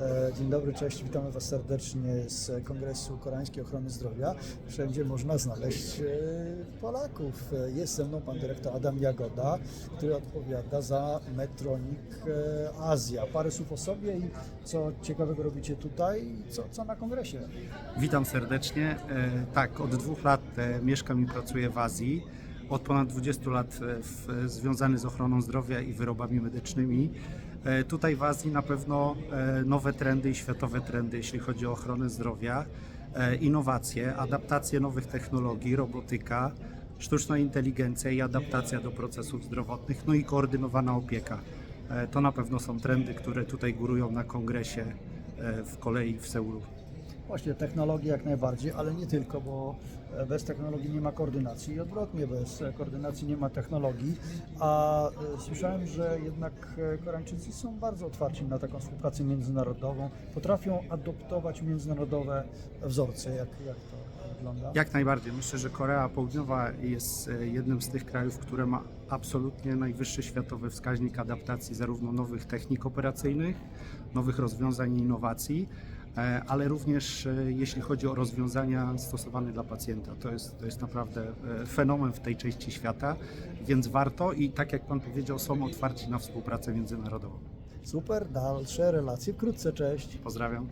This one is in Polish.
E, Dzień dobry, cześć, witamy Was serdecznie z Kongresu Koreańskiej Ochrony Zdrowia. Wszędzie można znaleźć e, Polaków. Jest ze mną pan dyrektor Adam Jagoda, który odpowiada za Metronik e, Azja. Parę słów o sobie i co ciekawego robicie tutaj i co, co na kongresie. Witam serdecznie. Tak, od dwóch lat mieszkam i pracuję w Azji. Od ponad 20 lat e, w, związany z ochroną zdrowia i wyrobami medycznymi. E, Tutaj w Azji na pewno e, nowe trendy i światowe trendy, jeśli chodzi o ochronę zdrowia, innowacje, adaptacje nowych technologii, robotyka, sztuczna inteligencja i adaptacja do procesów zdrowotnych, no i koordynowana opieka. To na pewno są trendy, które tutaj górują na kongresie w kolei w Seulu. Właśnie technologie jak najbardziej, ale nie tylko, bo e, bez technologii nie ma koordynacji i odwrotnie, bez e, koordynacji nie ma technologii. A e, słyszałem, że jednak Koreańczycy są bardzo otwarci na taką współpracę międzynarodową, potrafią adoptować międzynarodowe wzorce. Jak, jak to wygląda? Jak najbardziej. Myślę, że Korea Południowa jest jednym z tych krajów, które ma absolutnie najwyższy światowy wskaźnik adaptacji zarówno nowych technik operacyjnych, nowych rozwiązań i innowacji, ale również e, jeśli chodzi o rozwiązania stosowane dla pacjenta. To jest, to jest naprawdę e, fenomen w tej części świata, więc warto i tak jak Pan powiedział, są otwarci na współpracę międzynarodową. Super, dalsze relacje wkrótce, cześć. Pozdrawiam.